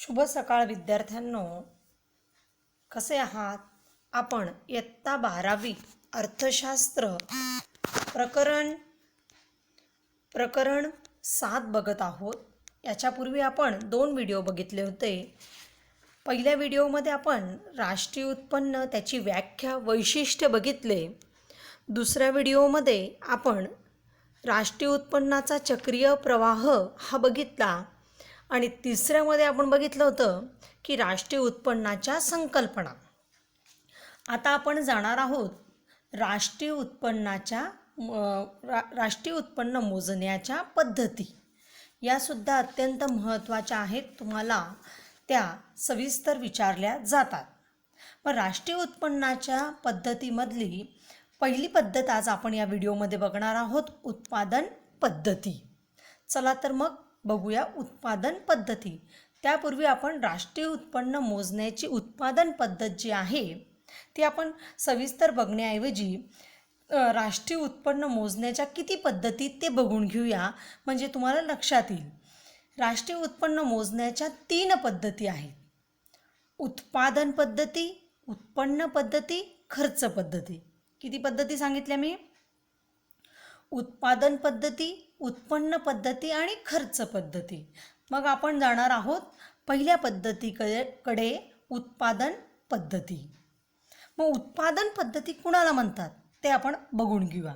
शुभ सकाळ विद्यार्थ्यांनो. कसे आहात? आपण इयत्ता बारावी अर्थशास्त्र प्रकरण प्रकरण सात बघत आहोत. याच्यापूर्वी आपण दोन व्हिडिओ बघितले होते. पहिल्या व्हिडिओमध्ये आपण राष्ट्रीय उत्पन्न त्याची व्याख्या वैशिष्ट्य बघितले. दुसऱ्या व्हिडिओमध्ये आपण राष्ट्रीय उत्पन्नाचा चक्रीय प्रवाह हा बघितला. आणि तिसऱ्यामध्ये आपण बघितलं होतं की राष्ट्रीय उत्पन्नाच्या संकल्पना. आता आपण जाणार आहोत राष्ट्रीय उत्पन्नाच्या रा राष्ट्रीय उत्पन्न मोजण्याच्या पद्धती. यासुद्धा अत्यंत महत्त्वाच्या आहेत तुम्हाला त्या सविस्तर विचारल्या जातात. मग राष्ट्रीय उत्पन्नाच्या पद्धतीमधली पहिली पद्धत आज आपण या व्हिडिओमध्ये बघणार आहोत उत्पादन पद्धती. चला तर मग बघूया उत्पादन पद्धती. त्यापूर्वी आपण राष्ट्रीय उत्पन्न मोजण्याची उत्पादन पद्धत जी आहे ती आपण सविस्तर बघण्याऐवजी राष्ट्रीय उत्पन्न मोजण्याच्या किती पद्धती ते बघून घेऊया. म्हणजे तुम्हाला लक्षात येईल. राष्ट्रीय उत्पन्न मोजण्याच्या तीन पद्धती आहेत. उत्पादन पद्धती उत्पन्न पद्धती खर्च पद्धती. किती पद्धती सांगितल्या मी? उत्पादन पद्धती उत्पन्न पद्धती आणि खर्च पद्धती. मग आपण जाणार आहोत पहिल्या पद्धतीकडे कडे उत्पादन पद्धती. मग उत्पादन पद्धती कुणाला म्हणतात? ते आपण बघून घेऊया.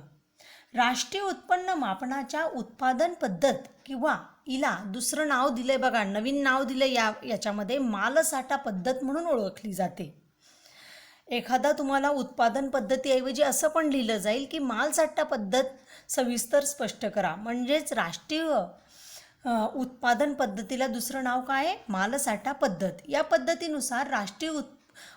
राष्ट्रीय उत्पन्न मापनाच्या उत्पादन पद्धत किंवा इला दुसरं नाव दिलंय बघा नवीन नाव दिलं या याच्यामध्ये मालसाठा पद्धत म्हणून ओळखली जाते. एखादा तुम्हाला उत्पादन पद्धतीऐवजी असं पण लिहिलं जाईल की मालसाठा पद्धत सविस्तर स्पष्ट करा. म्हणजेच राष्ट्रीय उत्पादन पद्धतीला दुसरं नाव काय? आहे मालसाठा पद्धत. या पद्धतीनुसार राष्ट्रीय उत्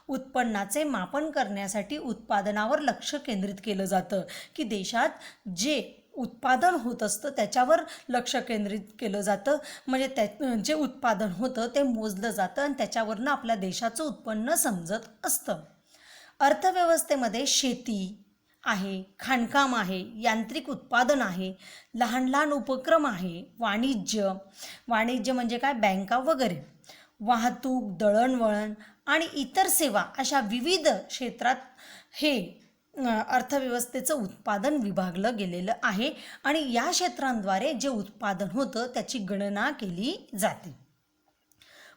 उत्पन्नाचे मापन करण्यासाठी उत्पादनावर लक्ष केंद्रित केलं जातं की देशात जे उत्पादन होत असतं त्याच्यावर लक्ष केंद्रित केलं जातं. म्हणजे त्या जे उत्पादन होतं ते मोजलं जातं आणि त्याच्यावरनं आपल्या देशाचं उत्पन्न समजत असतं. अर्थव्यवस्थेमध्ये शेती आहे खाणकाम आहे यांत्रिक उत्पादन आहे लहान लहान उपक्रम आहे वाणिज्य. वाणिज्य म्हणजे काय? बँका वगैरे. वाहतूक दळणवळण आणि इतर सेवा अशा विविध क्षेत्रात हे अर्थव्यवस्थेचं उत्पादन विभागलं गेलेलं आहे आणि या क्षेत्रांद्वारे जे उत्पादन होतं त्याची गणना केली जाते.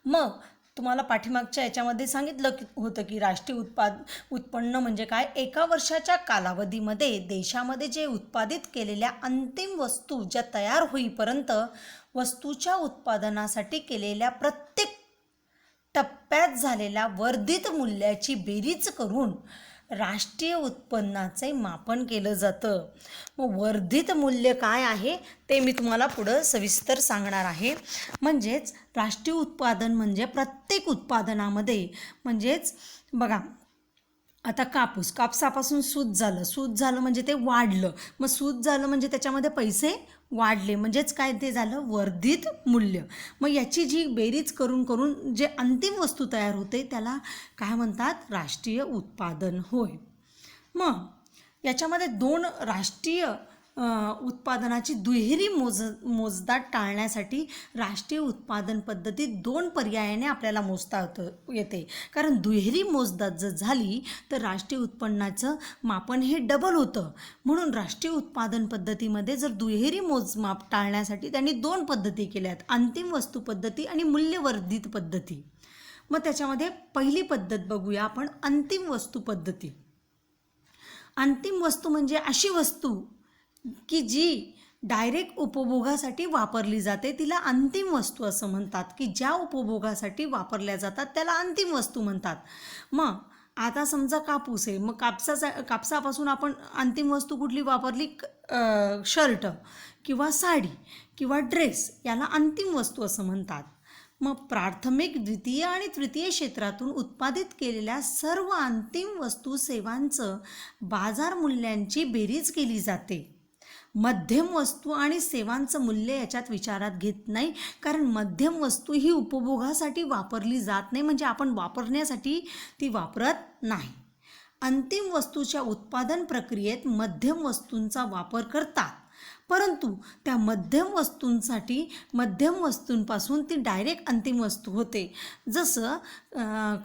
मग तुम्हाला पाठीमागच्या याच्यामध्ये सांगितलं की होतं की राष्ट्रीय उत्पाद उत्पन्न म्हणजे काय? एका वर्षाच्या कालावधीमध्ये देशामध्ये जे उत्पादित केलेल्या अंतिम वस्तू ज्या तयार होईपर्यंत वस्तूच्या उत्पादनासाठी केलेल्या प्रत्येक टप्प्यात झालेल्या वर्धित मूल्याची बेरीज करून राष्ट्रीय उत्पन्नाचे मापन केलं जातं. मग वर्धित मूल्य काय आहे ते मी तुम्हाला पुढं सविस्तर सांगणार आहे. म्हणजेच राष्ट्रीय उत्पादन म्हणजे प्रत्येक उत्पादनामध्ये म्हणजेच बघा आता कापूस कापसापासून सूत झालं. सूत झालं म्हणजे ते वाढलं. मग सूत झालं म्हणजे त्याच्यामध्ये पैसे वाढले. म्हणजेच काय ते झालं? वर्धित मूल्य. मग याची जी बेरीज करून करून जे अंतिम वस्तू तयार होते त्याला काय म्हणतात? राष्ट्रीय उत्पादन होय. मग याच्यामध्ये दोन राष्ट्रीय उत्पादनाची दुहेरी मोज मोजदाद टाळण्यासाठी राष्ट्रीय उत्पादन पद्धतीत दोन पर्यायाने आपल्याला मोजता होतं येते. कारण दुहेरी मोजदाद जर झाली तर राष्ट्रीय उत्पन्नाचं मापन हे डबल होतं. म्हणून राष्ट्रीय उत्पादन पद्धतीमध्ये जर दुहेरी मोजमाप टाळण्यासाठी त्यांनी दोन पद्धती केल्यात अंतिम वस्तू पद्धती आणि मूल्यवर्धित पद्धती. मग त्याच्यामध्ये पहिली पद्धत बघूया आपण अंतिम वस्तू पद्धती. अंतिम वस्तू म्हणजे अशी वस्तू की जी डायरेक्ट उपभोगासाठी वापरली जाते तिला अंतिम वस्तू असं म्हणतात की ज्या उपभोगासाठी वापरल्या जातात त्याला अंतिम वस्तू म्हणतात. मग आता समजा कापूस आहे मग कापसाचा कापसापासून आपण अंतिम वस्तू कुठली वापरली? शर्ट किंवा साडी किंवा ड्रेस याला अंतिम वस्तू असं म्हणतात. मग प्राथमिक द्वितीय आणि तृतीय क्षेत्रातून उत्पादित केलेल्या सर्व अंतिम वस्तू सेवांचं बाजार मूल्यांची बेरीज केली जाते. मध्यम वस्तू आणि सेवांचं मूल्य याच्यात विचारात घेत नाही. कारण मध्यम वस्तू ही उपभोगासाठी वापरली जात नाही. म्हणजे आपण वापरण्यासाठी ती वापरत नाही. अंतिम वस्तूच्या उत्पादन प्रक्रियेत मध्यम वस्तूंचा वापर करतात. परंतु त्या मध्यम वस्तूंसाठी मध्यम वस्तूंपासून ती डायरेक्ट अंतिम वस्तू होते. जसं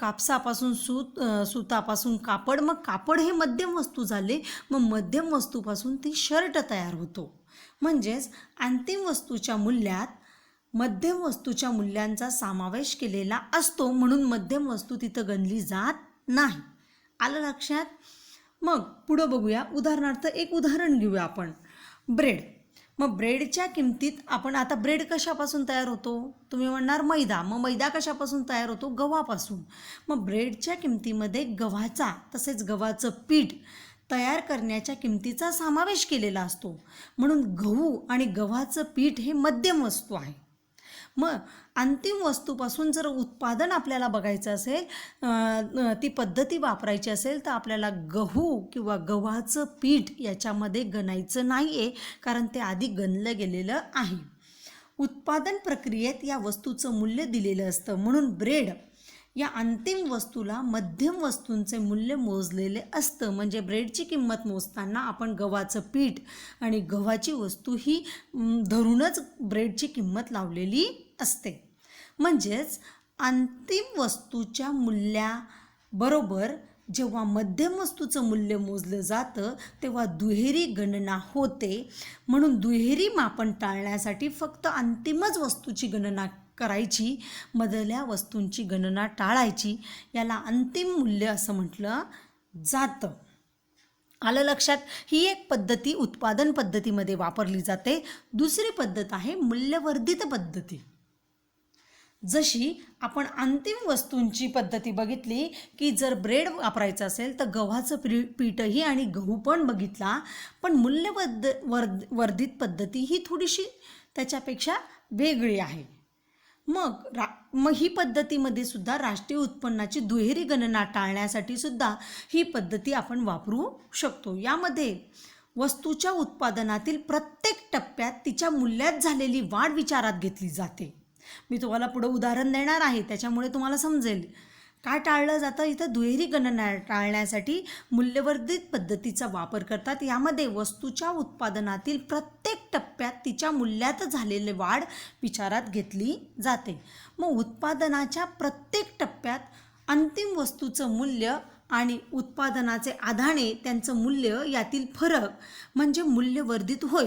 कापसापासून सूत सुतापासून कापड मग कापड हे मध्यम वस्तू झाले मग मध्यम वस्तूपासून ती शर्ट तयार होतो. म्हणजेच अंतिम वस्तूच्या मूल्यात मध्यम वस्तूच्या मूल्यांचा समावेश केलेला असतो म्हणून मध्यम वस्तू तिथं गणली जात नाही. आलं लक्षात? मग पुढं बघूया. उदाहरणार्थ एक उदाहरण घेऊया आपण. ब्रेड. मग ब्रेडच्या किमतीत आपण आता ब्रेड कशापासून तयार होतो? तुम्ही म्हणणार मैदा. मग मैदा कशापासून तयार होतो? गव्हापासून. मग ब्रेडच्या किमतीमध्ये गव्हाचा तसेच गव्हाचं पीठ तयार करण्याच्या किमतीचा समावेश केलेला असतो. म्हणून गहू आणि गव्हाचं पीठ हे मध्यम वस्तू आहे. मग अंतिम वस्तूपासून जर उत्पादन आपल्याला बघायचं असेल ती पद्धती वापरायची असेल तर आपल्याला गहू किंवा गव्हाचं पीठ याच्यामध्ये गणायचं नाही आहे कारण ते आधी गणलं गेलेलं आहे. उत्पादन प्रक्रियेत या वस्तूचं मूल्य दिलेलं असतं. म्हणून ब्रेड या अंतिम वस्तूला मध्यम वस्तूंचे मूल्य मोजलेले असतं. म्हणजे ब्रेडची किंमत मोजताना आपण गव्हाचं पीठ आणि गव्हाची वस्तू ही धरूनच ब्रेडची किंमत लावलेली असते. म्हणजेच अंतिम वस्तूच्या मूल्याबरोबर जेव्हा मध्यम वस्तूचं मूल्य मोजलं जातं तेव्हा दुहेरी गणना होते. म्हणून दुहेरी मापन टाळण्यासाठी फक्त अंतिमच वस्तूची गणना करायची मधल्या वस्तूंची गणना टाळायची याला अंतिम मूल्य असं म्हटलं जातं. आलं लक्षात? ही एक पद्धती उत्पादन पद्धतीमध्ये वापरली जाते. दुसरी पद्धत आहे मूल्यवर्धित पद्धती. जशी आपण अंतिम वस्तूंची पद्धती बघितली की जर ब्रेड वापरायचं असेल तर गव्हाचं पी पीठही आणि गहू पण बघितला पण मूल्यवर्ध वर्ध वर्धित पद्धती ही थोडीशी त्याच्यापेक्षा वेगळी आहे. मग रा मग ही पद्धतीमध्ये सुद्धा राष्ट्रीय उत्पन्नाची दुहेरी गणना टाळण्यासाठी सुद्धा ही पद्धती आपण वापरू शकतो. यामध्ये वस्तूच्या उत्पादनातील प्रत्येक टप्प्यात तिच्या मूल्यात झालेली वाढ विचारात घेतली जाते. मी तुम्हाला पुढं उदाहरण देणार आहे त्याच्यामुळे तुम्हाला समजेल. काय टाळलं जातं? इथं दुहेरी गणना टाळण्यासाठी मूल्यवर्धित पद्धतीचा वापर करतात. यामध्ये वस्तूच्या उत्पादनातील प्रत्येक टप्प्यात तिच्या मूल्यात झालेली वाढ विचारात घेतली जाते. मग उत्पादनाच्या प्रत्येक टप्प्यात अंतिम वस्तूचं मूल्य आणि उत्पादनाचे आधाणे त्यांचं मूल्य यातील फरक म्हणजे मूल्यवर्धित होय.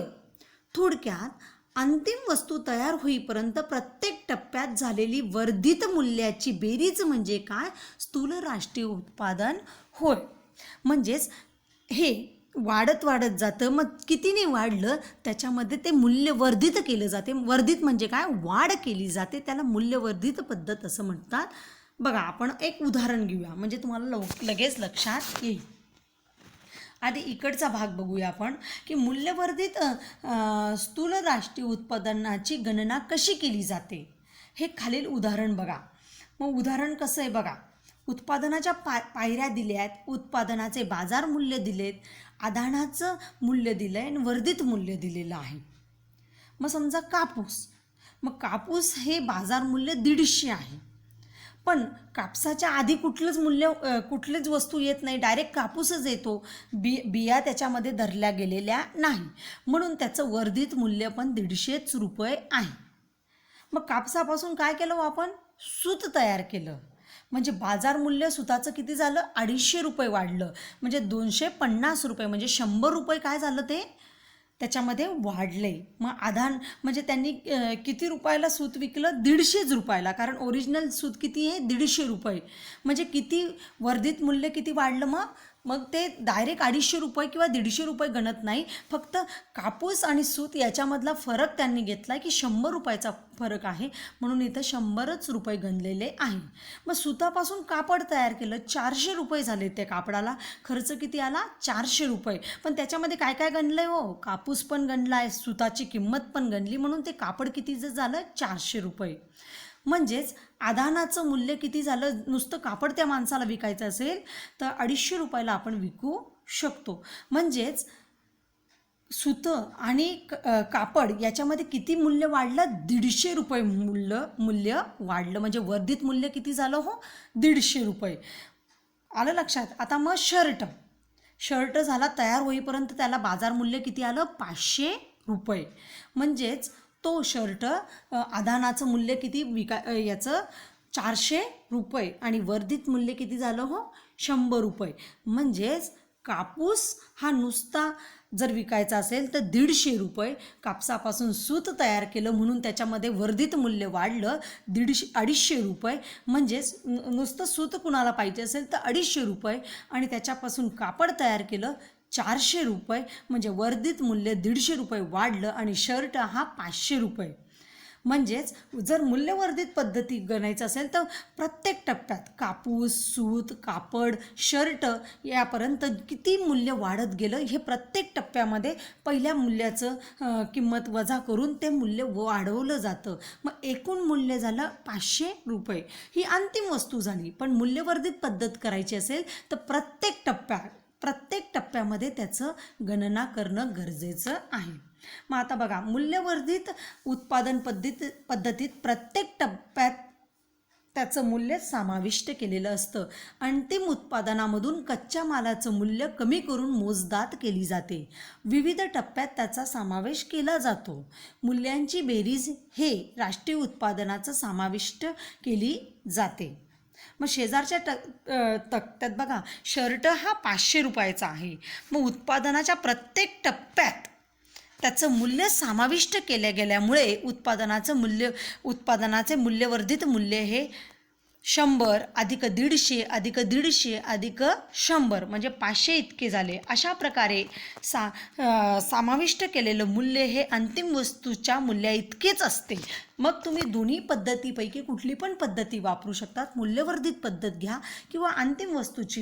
थोडक्यात अंतिम वस्तू तयार होईपर्यंत प्रत्येक टप्प्यात झालेली वर्धित मूल्याची बेरीज म्हणजे काय? स्थूल राष्ट्रीय उत्पादन. होय. म्हणजेच हे वाढत वाढत जातं. मग कितीने वाढलं? त्याच्यामध्ये ते मूल्यवर्धित केलं जाते. वर्धित म्हणजे काय? वाढ केली जाते. त्याला मूल्यवर्धित पद्धत असं म्हणतात. बघा आपण एक उदाहरण घेऊया. म्हणजे तुम्हाला लव लगेच लक्षात येईल. आधी इकडचा भाग बघूया आपण की मूल्यवर्धित स्थूल राष्ट्रीय उत्पादनाची गणना कशी केली जाते? हे खालील उदाहरण बघा. मग उदाहरण कसं आहे बघा. उत्पादनाच्या पा पायऱ्या दिल्या आहेत उत्पादनाचे बाजार मूल्य दिलेत आधानाचं मूल्य दिलं आहे आणि वर्धित मूल्य दिलेलं आहे. मग समजा कापूस. मग कापूस हे बाजार मूल्य दीडशे आहे. पण कापसाच्या आधी कुठलंच मूल्य कुठलीच वस्तू येत नाही. डायरेक्ट कापूसच येतो. बी बिया त्याच्यामध्ये धरल्या गेलेल्या नाही. म्हणून त्याचं वर्धित मूल्य पण दीडशेच रुपये आहे. मग कापसापासून काय केलं हो आपण? सूत तयार केलं. म्हणजे बाजार मूल्य सुताचं किती झालं? अडीचशे रुपये वाढलं. म्हणजे दोनशे पन्नास रुपये म्हणजे शंभर रुपये काय झालं ते? त्याच्यामध्ये वाढले. मग आधान म्हणजे त्यांनी किती रुपयाला सूत विकलं? दीडशेच रुपयाला. कारण ओरिजिनल सूत किती आहे? दीडशे रुपये. म्हणजे किती वर्धित मूल्य किती वाढलं मग? मग ते डायरेक्ट अडीचशे रुपये किंवा दीडशे रुपये गणत नाही. फक्त कापूस आणि सूत याच्यामधला फरक त्यांनी घेतला की शंभर रुपयाचा फरक आहे. म्हणून इथं शंभरच रुपये गणलेले आहे. मग सुतापासून कापड तयार केलं चारशे रुपये झाले त्या कापडाला. खर्च किती आला? चारशे रुपये. पण त्याच्यामध्ये काय काय गणलं आहे हो? कापूस पण गणला आहे सुताची किंमत पण गणली. म्हणून ते कापड किती झालं? चारशे रुपये. म्हणजेच आधानाचं मूल्य किती झालं? नुसतं कापड त्या माणसाला विकायचं असेल तर अडीचशे रुपयाला आपण विकू शकतो. म्हणजेच सुतं आणि क- कापड याच्यामध्ये किती मूल्य वाढलं? दीडशे रुपये मूल्य मूल्य वाढलं. म्हणजे वर्धित मूल्य किती झालं हो? दीडशे रुपये. आलं लक्षात? आता मग शर्ट. शर्ट झाला तयार होईपर्यंत त्याला बाजार मूल्य किती आलं? पाचशे रुपये. म्हणजेच तो शर्ट अ, आदानाचं मूल्य किती विका याचं? चारशे रुपये. आणि वर्धित मूल्य किती झालं हो? शंभर रुपये. म्हणजेच कापूस हा नुसता जर विकायचा असेल तर दीडशे रुपये. कापसापासून सूत तयार केलं म्हणून त्याच्यामध्ये वर्धित मूल्य वाढलं दीडशे अडीचशे रुपये. म्हणजेच नु- नुसतं सूत कुणाला पाहिजे असेल तर अडीचशे रुपये. आणि त्याच्यापासून कापड तयार केलं चारशे रुपये म्हणजे वर्धित मूल्य दीडशे रुपये वाढलं आणि शर्ट हा पाचशे रुपये. म्हणजेच जर मूल्यवर्धित पद्धती गणायचं असेल तर प्रत्येक टप्प्यात कापूस सूत कापड शर्ट यापर्यंत किती मूल्य वाढत गेलं हे प्रत्येक टप्प्यामध्ये पहिल्या मूल्याचं किंमत वजा करून ते मूल्य वाढवलं जातं. मग एकूण मूल्य झालं पाचशे रुपये. ही अंतिम वस्तू झाली. पण मूल्यवर्धित पद्धत करायची असेल तर प्रत्येक टप्प्यात प्रत्येक टप्प्यामध्ये त्याचं गणना करणं गरजेचं आहे. मग आता बघा मूल्यवर्धित उत्पादन पद्धत पद्धतीत प्रत्येक टप्प्यात त्याचं मूल्य समाविष्ट केलेलं असतं. अंतिम उत्पादनामधून कच्च्या मालाचं मूल्य कमी करून मोजदात केली जाते. विविध टप्प्यात त्याचा समावेश केला जातो. मूल्यांची बेरीज हे राष्ट्रीय उत्पादनाचं समाविष्ट केली जाते. मग शेजारच्या ट तक्त्यात बघा शर्ट हा पाचशे रुपयाचा आहे. मग उत्पादनाच्या प्रत्येक टप्प्यात त्याचं मूल्य समाविष्ट केल्या गेल्यामुळे उत्पादनाचं मूल्य उत्पादनाचे मूल्यवर्धित मूल्य हे शंभर अधिक दीडशे अधिक दीडशे अधिक शंभर म्हणजे पाचशे इतके झाले. अशा प्रकारे सा समाविष्ट केलेलं मूल्य हे अंतिम वस्तूच्या मूल्या इतकेच असते. मग तुम्ही दोन्ही पद्धतीपैकी कुठली पण पद्धती वापरू शकतात. मूल्यवर्धित पद्धत घ्या किंवा अंतिम वस्तूची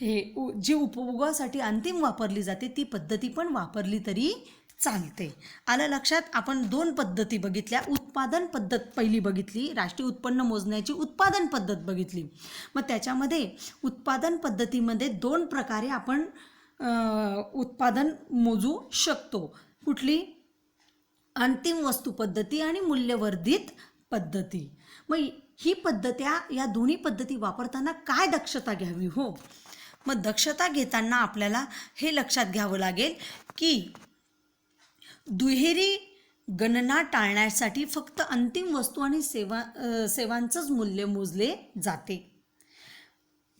हे जी उपभोगासाठी अंतिम वापरली जाते ती पद्धती पण वापरली तरी चालते. आलं लक्षात? आपण दोन पद्धती बघितल्या. उत्पादन पद्धत पहिली बघितली. राष्ट्रीय उत्पन्न मोजण्याची उत्पादन पद्धत बघितली. मग त्याच्यामध्ये उत्पादन पद्धतीमध्ये दोन प्रकारे आपण उत्पादन मोजू शकतो. कुठली? अंतिम वस्तू पद्धती आणि मूल्यवर्धित पद्धती. मग ही पद्धत्या या दोन्ही पद्धती वापरताना काय दक्षता घ्यावी हो? मग दक्षता घेताना आपल्याला हे लक्षात घ्यावं लागेल की दुहेरी गणना टाळण्यासाठी फक्त अंतिम वस्तू आणि सेवा सेवांचंच मूल्य मोजले जाते.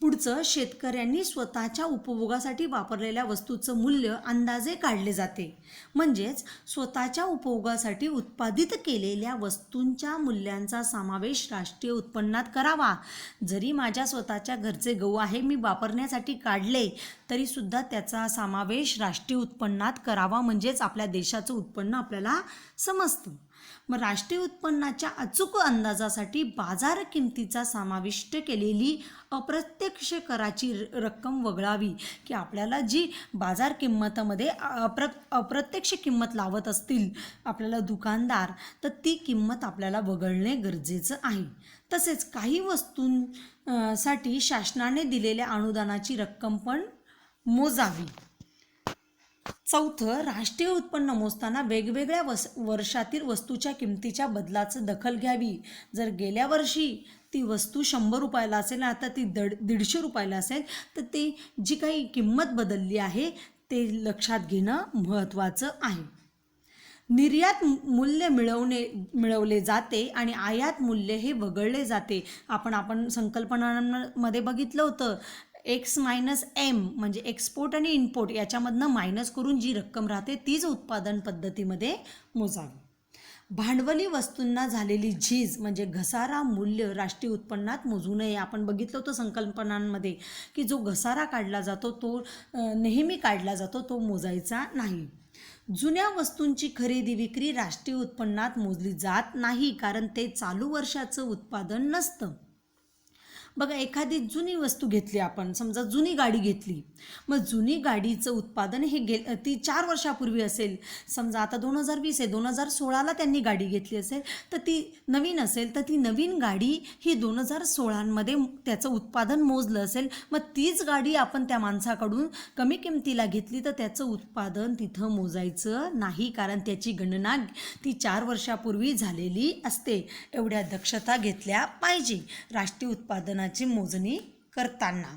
पुढचं शेतकऱ्यांनी स्वतःच्या उपभोगासाठी वापरलेल्या वस्तूचं मूल्य अंदाजे काढले जाते. म्हणजेच स्वतःच्या उपभोगासाठी उत्पादित केलेल्या वस्तूंच्या मूल्यांचा समावेश राष्ट्रीय उत्पन्नात करावा. जरी माझ्या स्वतःच्या घरचे गहू आहे मी वापरण्यासाठी काढले तरीसुद्धा त्याचा समावेश राष्ट्रीय उत्पन्नात करावा म्हणजेच आपल्या देशाचं उत्पन्न आपल्याला समजतं. मग राष्ट्रीय उत्पन्नाच्या अचूक अंदाजासाठी बाजार किमतीचा समाविष्ट केलेली अप्रत्यक्ष कराची रक्कम वगळावी की आपल्याला जी बाजार किंमतामध्ये अप्र अप्रत्यक्ष किंमत लावत असतील आपल्याला दुकानदार तर ती किंमत आपल्याला वगळणे गरजेचं आहे. तसेच काही वस्तूं साठी शासनाने दिलेल्या अनुदानाची रक्कम पण मोजावी. चौथं राष्ट्रीय उत्पन्न मोजताना वेगवेगळ्या वस वर्षातील वस्तूच्या किमतीच्या बदलाचं दखल घ्यावी. जर गेल्या वर्षी ती वस्तू शंभर रुपयाला असेल आता ती दड दीडशे रुपयाला असेल तर ती जी काही किंमत बदलली आहे ते लक्षात घेणं महत्त्वाचं आहे. निर्यात मूल्य मिळवणे मिळवले जाते आणि आयात मूल्य हे वगळले जाते. आपण आपण संकल्पनांमध्ये बघितलं होतं एक्स मायनस एम म्हणजे एक्सपोर्ट आणि इम्पोर्ट याच्यामधनं मायनस करून जी रक्कम राहते तीच उत्पादन पद्धतीमध्ये मोजावी. भांडवली वस्तूंना झालेली झीज म्हणजे घसारा मूल्य राष्ट्रीय उत्पन्नात मोजू नये. आपण बघितलं होतं संकल्पनांमध्ये की जो घसारा काढला जातो तो नेहमी काढला जातो तो मोजायचा नाही. जुन्या वस्तूंची खरेदी विक्री राष्ट्रीय उत्पन्नात मोजली जात नाही कारण ते चालू वर्षाचं उत्पादन नसतं. बघा एखादी जुनी वस्तू घेतली आपण समजा जुनी गाडी घेतली मग जुनी गाडीचं उत्पादन हे गे ती चार वर्षापूर्वी असेल समजा आता दोन हजार वीस आहे दोन हजार सोळाला त्यांनी गाडी घेतली असेल तर ती नवीन असेल तर ती नवीन गाडी ही दोन हजार सोळांमध्ये त्याचं उत्पादन मोजलं असेल मग तीच गाडी आपण त्या माणसाकडून कमी किमतीला घेतली तर त्याचं उत्पादन तिथं मोजायचं नाही कारण त्याची गणना ती चार वर्षापूर्वी झालेली असते. एवढ्या दक्षता घेतल्या पाहिजे. राष्ट्रीय उत्पादना उत्पादनाची मोजणी करताना.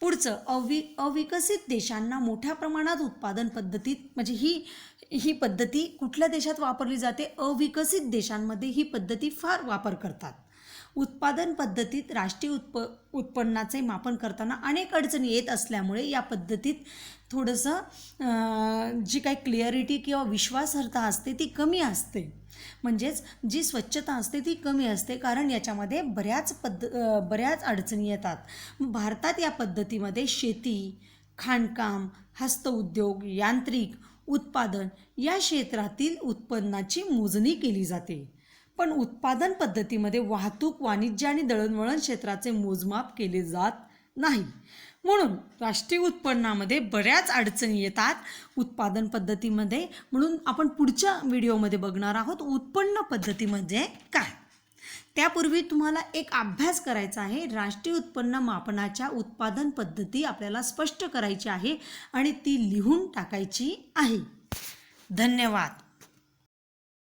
पुढचं अवि अविकसित देशांना मोठ्या प्रमाणात उत्पादन पद्धतीत म्हणजे ही ही पद्धती कुठल्या देशात वापरली जाते? अविकसित देशांमध्ये ही पद्धती फार वापर करतात. उत्पादन पद्धतीत राष्ट्रीय उत्प उत्पन्नाचे मापन करताना अनेक अडचणी येत असल्यामुळे या पद्धतीत थोडंसं जी काही क्लिअरिटी किंवा विश्वासार्हता असते ती कमी असते. म्हणजेच जी स्वच्छता असते ती कमी असते कारण याच्यामध्ये बऱ्याच पद्ध बऱ्याच अडचणी येतात. भारतात या पद्धतीमध्ये शेती खाणकाम हस्तउद्योग यांत्रिक उत्पादन या क्षेत्रातील उत्पन्नाची मोजणी केली जाते. पण उत्पादन पद्धतीमध्ये वाहतूक वाणिज्य आणि दळणवळण क्षेत्राचे मोजमाप केले जात नाही. म्हणून राष्ट्रीय उत्पन्नामध्ये बऱ्याच अडचणी येतात उत्पादन पद्धतीमध्ये. म्हणून आपण पुढच्या व्हिडिओमध्ये बघणार आहोत उत्पन्न पद्धती म्हणजे काय. त्यापूर्वी तुम्हाला एक अभ्यास करायचा आहे. राष्ट्रीय उत्पन्न मापनाच्या उत्पादन पद्धती आपल्याला स्पष्ट करायची आहे आणि ती लिहून टाकायची आहे. धन्यवाद.